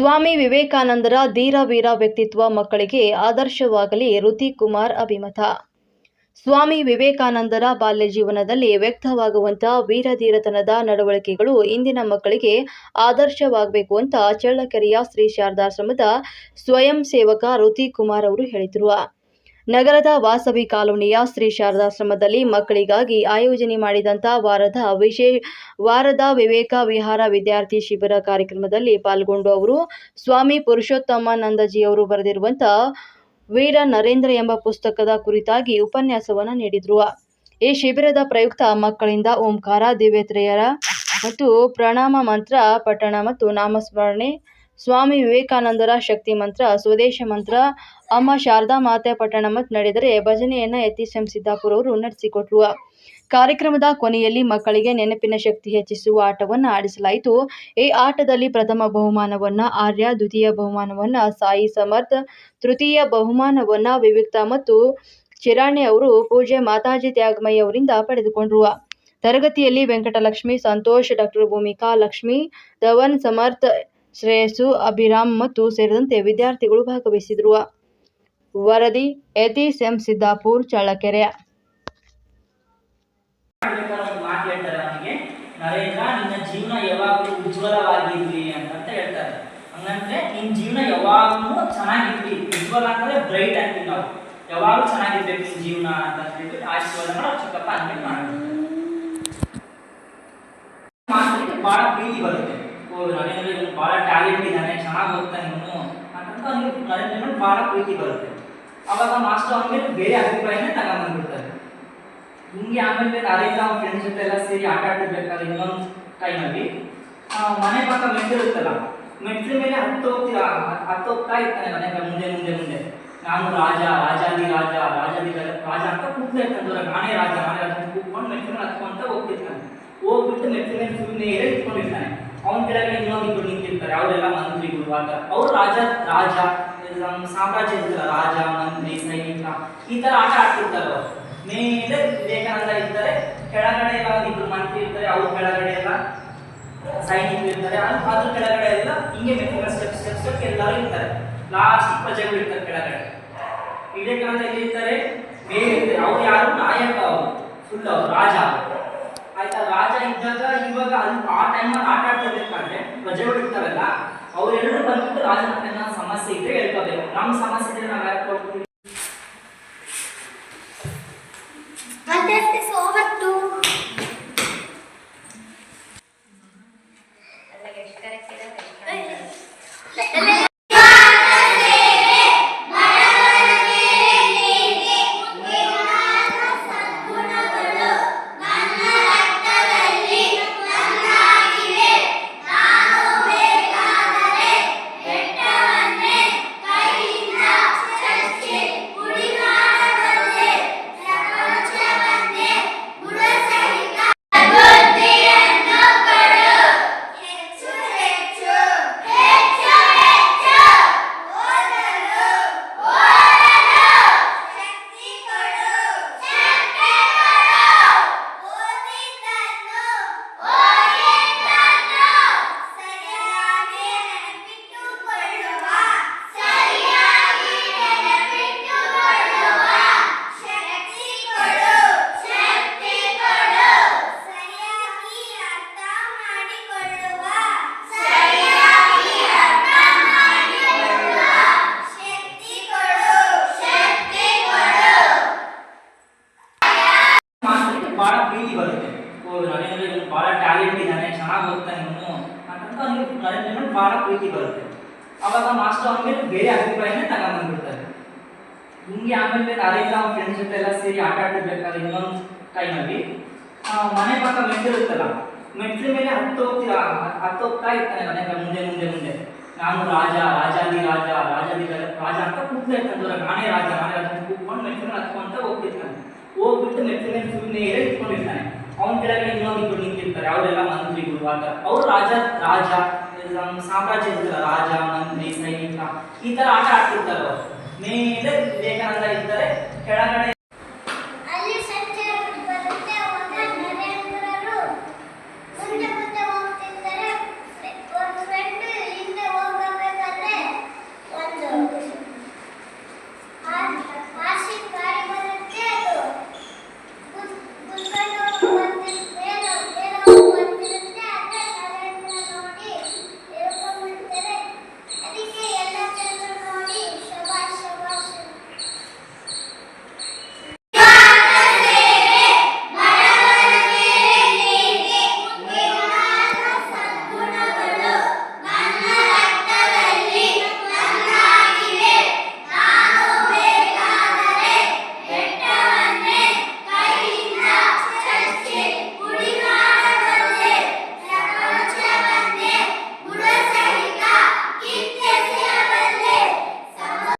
ಸ್ವಾಮಿ ವಿವೇಕಾನಂದರ ಧೀರ ವೀರ ವ್ಯಕ್ತಿತ್ವ ಮಕ್ಕಳಿಗೆ ಆದರ್ಶವಾಗಲಿ ಋತಿ ಕುಮಾರ್ ಅಭಿಮತ. ಸ್ವಾಮಿ ವಿವೇಕಾನಂದರ ಬಾಲ್ಯ ಜೀವನದಲ್ಲಿ ವ್ಯಕ್ತವಾಗುವಂತಹ ವೀರಧೀರತನದ ನಡವಳಿಕೆಗಳು ಇಂದಿನ ಮಕ್ಕಳಿಗೆ ಆದರ್ಶವಾಗಬೇಕು ಅಂತ ಚಳ್ಳಕೆರೆಯ ಶ್ರೀ ಶಾರದಾಶ್ರಮದ ಸ್ವಯಂ ಸೇವಕ ಋತಿ ಕುಮಾರ್ ಅವರು ಹೇಳಿದರು. ನಗರದ ವಾಸವಿ ಕಾಲೋನಿಯ ಶ್ರೀ ಶಾರದಾಶ್ರಮದಲ್ಲಿ ಮಕ್ಕಳಿಗಾಗಿ ಆಯೋಜನೆ ಮಾಡಿದಂಥ ವಾರದ ವಿಶೇಷ ವಾರದ ವಿವೇಕ ವಿಹಾರ ವಿದ್ಯಾರ್ಥಿ ಶಿಬಿರ ಕಾರ್ಯಕ್ರಮದಲ್ಲಿ ಪಾಲ್ಗೊಂಡು ಅವರು ಸ್ವಾಮಿ ಪುರುಷೋತ್ತಮಾನಂದಜಿಯವರು ಬರೆದಿರುವಂಥ ವೀರ ನರೇಂದ್ರ ಎಂಬ ಪುಸ್ತಕದ ಕುರಿತಾಗಿ ಉಪನ್ಯಾಸವನ್ನು ನೀಡಿದರು. ಈ ಶಿಬಿರದ ಪ್ರಯುಕ್ತ ಮಕ್ಕಳಿಂದ ಓಂಕಾರ, ದಿವ್ಯತ್ರಯರ ಮತ್ತು ಪ್ರಣಾಮ ಮಂತ್ರ, ಪಠಣ ಮತ್ತು ನಾಮಸ್ಮರಣೆ ಸ್ವಾಮಿ ವಿವೇಕಾನಂದರ ಶಕ್ತಿ ಮಂತ್ರ, ಸ್ವದೇಶ ಮಂತ್ರ, ಅಮ್ಮ ಶಾರದಾ ಮಾತೆ ಪಟ್ಟಣ ಮತ್ತು ನಡೆದರೆ ಭಜನೆಯನ್ನು ಯತೀಶ್ ಎಂ ಸಿದ್ದಾಪುರ ಅವರು ನಡೆಸಿಕೊಟ್ರು. ಕಾರ್ಯಕ್ರಮದ ಕೊನೆಯಲ್ಲಿ ಮಕ್ಕಳಿಗೆ ನೆನಪಿನ ಶಕ್ತಿ ಹೆಚ್ಚಿಸುವ ಆಟವನ್ನು ಆಡಿಸಲಾಯಿತು. ಈ ಆಟದಲ್ಲಿ ಪ್ರಥಮ ಬಹುಮಾನವನ್ನ, ಆರ್ಯ, ದ್ವಿತೀಯ ಬಹುಮಾನವನ್ನ, ಸಾಯಿ ಸಮರ್ಥ, ತೃತೀಯ ಬಹುಮಾನವನ್ನ ವಿವಿಕ್ತ ಮತ್ತು ಚಿರಾಣಿ ಅವರು ಪೂಜೆ ಮಾತಾಜಿ ತ್ಯಾಗಮಯ್ಯ ಅವರಿಂದ ಪಡೆದುಕೊಂಡ್ರು. ತರಗತಿಯಲ್ಲಿ ವೆಂಕಟಲಕ್ಷ್ಮಿ, ಸಂತೋಷ್, ಡಾಕ್ಟರ್ ಭೂಮಿಕಾ, ಲಕ್ಷ್ಮಿ, ಧವನ್ ಸಮರ್ಥ ಶ್ರೇಯಸ್ಸು, ಅಭಿರಾಮ್ ಮತ್ತು ಸೇರಿದಂತೆ ವಿದ್ಯಾರ್ಥಿಗಳು ಭಾಗವಹಿಸಿದರು. ವರದಿ ಯತೀಶ್ ಎಂ ಸಿದ್ದಾಪುರ್, ಚಳ್ಳಕೆರೆ. ನರೇಂದ್ರ, ನಿನ್ನ ಜೀವನ ಯಾವಾಗಲೂ ಉಜ್ವಲವಾಗಿರ್ಲಿ ಅಂತ ಹೇಳ್ತಾರೆ. ಹಂಗಂದ್ರೆ ನಿನ್ನ ಜೀವನ ಯಾವಾಗಲೂ ಚೆನ್ನಾಗಿರ್ಲಿ. ಉಜ್ವಲ ಅಂದ್ರೆ ಬ್ರೈಟ್ ಅಂತೀವಿ ನಾವು. ಯಾವಾಗಲೂ ಚೆನ್ನಾಗಿರ್ಬೇಕು ನಿನ್ನ ಜೀವನ ಅಂತ ಹೇಳ್ಬಿಟ್ಟು ಆಶೀರ್ವಾದ ಮಾಡೋ, ಚಿಕ್ಕಪ್ಪ ಮಾಡೋದು ಮಾತಿಗೆ ಬಹಳ ಪ್ರೀತಿ ಬರುತ್ತೆ. ಓ ನರೇಂದ್ರ ಇವನು ಬಹಳ ಟ್ಯಾಲೆಂಟ್ ಇದ್ದಾನೆ ಚೆನ್ನಾಗಿ ಓದ್ತಾನೆ ಇವನು ಅಂತಂತ ಅವ್ನಿಗೆ ನರೇಂದ್ರ ಮೇಲೆ ಬಹಳ ಪ್ರೀತಿ ಬರುತ್ತೆ ಅವಾಗ ಮಾಸ್ಟರ್ ಅವನಿಗೆ ಬೇರೆ ಅಭಿಪ್ರಾಯನೇ ತಗೊಂಡ್ಬಂದ್ಬಿಡ್ತಾರೆ. ಹಿಂಗೆ ಆಮೇಲೆ ನರೇಂದ್ರ ಅವ್ನ ಫ್ರೆಂಡ್ಸ್ ಜೊತೆ ಎಲ್ಲ ಸೇರಿ ಆಟ ಆಡ್ತಿರ್ಬೇಕಾದ್ರೆ ಇನ್ನೊಂದು ಟೈಮಲ್ಲಿ ಮನೆ ಪಕ್ಕ ಮೆಟ್ಟಿರುತ್ತಲ್ಲ ಮೆಟ್ಲ ಮೇಲೆ ಹತ್ತು ಹತ್ತೋಗ್ತಾ ಇರ್ತಾನೆ ಮನೆ ಮುಂದೆ ಮುಂದೆ ಮುಂದೆ. ನಾನು ರಾಜ, ರಾಜಾದಿ ರಾಜ ರಾಜಾದಿ ರಾಜ ಅಂತ ಕೂಗ್ತಾ ಇರ್ತಾನೆ ನಾನೇ ರಾಜ ನಾನೇ ರಾಜ ಕೂತ್ಕೊಂಡು ಮೆಟ್ಲ ಮೇಲೆ ಹತ್ಕೊಂತ ಹೋಗ್ತಿರ್ತಾನೆ. ಹೋಗ್ಬಿಟ್ಟು ಮೆಟ್ಲ ಮೇಲೆ ಫುಲ್ ಇಟ್ಕೊಂಡಿರ್ತಾನೆ ಅವನ ಕೆಳಗಡೆ ಇನ್ನೊಂದಿಬ್ಬರು ನಿಂತಿರ್ತಾರೆ, ಅವರೆಲ್ಲ ಮಂತ್ರಿಗಳು ಆ ಥರ ಅವರು ರಾಜ ರಾಜ ಸಾಮ್ರಾಜ್ಯ ಇರ್ತಾರೆ ರಾಜ, ಮಂತ್ರಿ, ಸೈನಿಕ, ಈ ತರ ಆಟ ಆಡ್ತಿರ್ತಾರೆ ಅವರು. ಮೇಲೆ ವಿವೇಕಾನಂದ ಇರ್ತಾರೆ, ಕೆಳಗಡೆ ಎಲ್ಲ ಒಂದಿಬ್ರು ಮಂತ್ರಿ ಇರ್ತಾರೆ, ಅವ್ರ ಕೆಳಗಡೆ ಎಲ್ಲ ಸೈನಿಕರು ಇರ್ತಾರೆ, ಅದ್- ಅದ್ರ ಕೆಳಗಡೆ ಎಲ್ಲ ಹಿಂಗೆ ಮೆಟ್ಟಿನ ಸ್ಟೆಪ್ ಸ್ಟೆಪ್ ಸ್ಟೆಪ್ ಎಲ್ಲರೂ ಇರ್ತಾರೆ. ಲಾಸ್ಟ್ ಪ್ರಜೆಗಳು ಇರ್ತಾರೆ ಕೆಳಗಡೆ. ವಿವೇಕಾನಂದ ಎಲ್ಲಿ ಇರ್ತಾರೆ. ಮೇಲೆ ಅವ್ರು ಯಾರು? ನಾಯಕ ಅವರು. ಫುಲ್ ಅವರು, ರಾಜ ಆಯ್ತಾ ರಾಜ ಇದ್ದಾಗ ಇವಾಗ ಅಲ್ಲಿ ಆ ಟೈಮಲ್ಲಿ ಆಟ ಆಡ್ತಿರ್ಬೇಕಾದ್ರೆ ಪ್ರಜೆಗಳು ಇರ್ತಾರಲ್ಲ ಅವರೆಲ್ಲರೂ ಬಂದ್ಬಿಟ್ಟು ರಾಜನ ಸಮಸ್ಯೆ ಇದ್ರೆ ಹೇಳ್ಕೋಬೇಕು. ನಮ್ಮ ಸಮಸ್ಯೆ ಇದ್ರೆ ಬಹಳ ಪ್ರೀತಿ ಬರುತ್ತೆ. ಓ ನರೇಂದ್ರ ಇವನು ಬಹಳ ಟ್ಯಾಲೆಂಟ್ ಇದ್ದಾನೆ, ಚೆನ್ನಾಗಿ ಓದ್ತಾನೆ ಇವನು ಅಂತ ಅವ್ನಿಗೆ ನರೇಂದ್ರ ಮೇಲೆ ಬಹಳ ಪ್ರೀತಿ ಬರುತ್ತೆ. ಅವಾಗ ಮಾಸ್ಟರ್ ಅವನ ಮೇಲೆ ಬೇರೆ ಅಭಿಪ್ರಾಯನೇ ತಗೊಂಡ್ಬಂದ್ಬಿಡ್ತಾರೆ ಹಿಂಗೆ ಆಮೇಲೆ ನರೇಂದ್ರ ಅವನ ಫ್ರೆಂಡ್ಸ್ ಜೊತೆ ಎಲ್ಲ ಸೇರಿ ಆಟ ಆಡ್ತಿರ್ಬೇಕಾದ್ರೆ ಇನ್ನೊಂದು ಟೈಮಲ್ಲಿ ಮನೆ ಪಕ್ಕ ಮೆಟ್ಟಿರುತ್ತಲ್ಲ ಮೆಟ್ಟಿಲ ಮೇಲೆ ಹತ್ತು ಹೋಗ್ತೀರಾ? ಇರ್ತಾನೆ ಮನೆ ಮುಂದೆ ಮುಂದೆ ಮುಂದೆ. ನಾನು ರಾಜ, ರಾಜಾದಿ ರಾಜ ರಾಜಾದಿ ರಾಜ ಅಂತ ಕೂಗ್ತಾ ಇರ್ತಾನೆ, ನಾನೇ ರಾಜ ನಾನೇ ರಾಜ ಕೂತ್ಕೊಂಡು ಮೆಟ್ಟಿಲ ಹತ್ಕೊಂತ ಹೋಗ್ತಿರ್ತಾನೆ. ಹೋಗ್ಬಿಟ್ಟು ಮೆಚ್ಚನೆ ಸುಮ್ಮನೆ ಇಟ್ಕೊಂಡಿರ್ತಾನೆ ಅವನ ಕೆಳಗಡೆ ಇನ್ನೊಂದು ನಿಂತಿರ್ತಾರೆ, ಅವರೆಲ್ಲ ಮಂತ್ರಿಗಳು ಆತ ಅವರು ರಾಜ ರಾಜ ನಮ್ಮ ಸಾಮ್ರಾಜ್ಯ ಇರ್ತಾರ ರಾಜ, ಮಂತ್ರಿ, ಸೈನಿಕ, ಈ ತರ ಆಟ ಆಡ್ತಿರ್ತಾರೆ ಅವರು. ಮೇಲೆ ವಿವೇಕಾನಂದ ಇರ್ತಾರೆ, ಕೆಳಗಡೆ